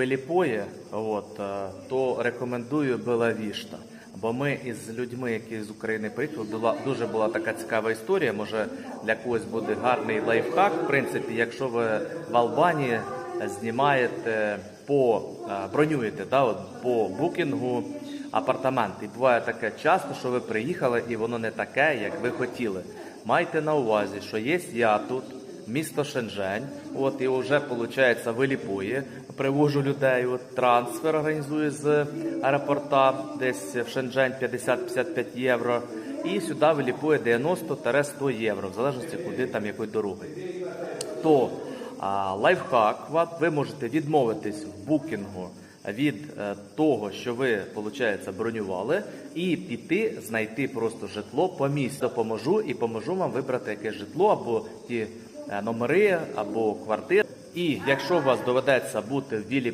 Веліпої, от, е, то рекомендую Белавішта. Бо ми із людьми, які з України приїхали, була дуже була така цікава історія. Може для когось буде гарний лайфхак. В принципі, якщо ви в Албанії знімаєте по е, бронюєте, да, от, по букінгу апартамент. І буває таке часто, що ви приїхали і воно не таке, як ви хотіли. Майте на увазі, що є я тут місто Шенжень. От і вже виходить виліпує. Привожу людей. От трансфер організую з аеропорта, десь в Шенжень 50-55 євро. І сюди виліпує 90-100 євро, в залежності куди там якої дороги. То а, лайфхак, ви можете відмовитись в букінгу від е, того, що ви, виходить, бронювали, і піти знайти просто житло по місцю. Допоможу і поможу вам вибрати яке житло або ті номери, або квартири. І якщо у вас доведеться бути в Вілі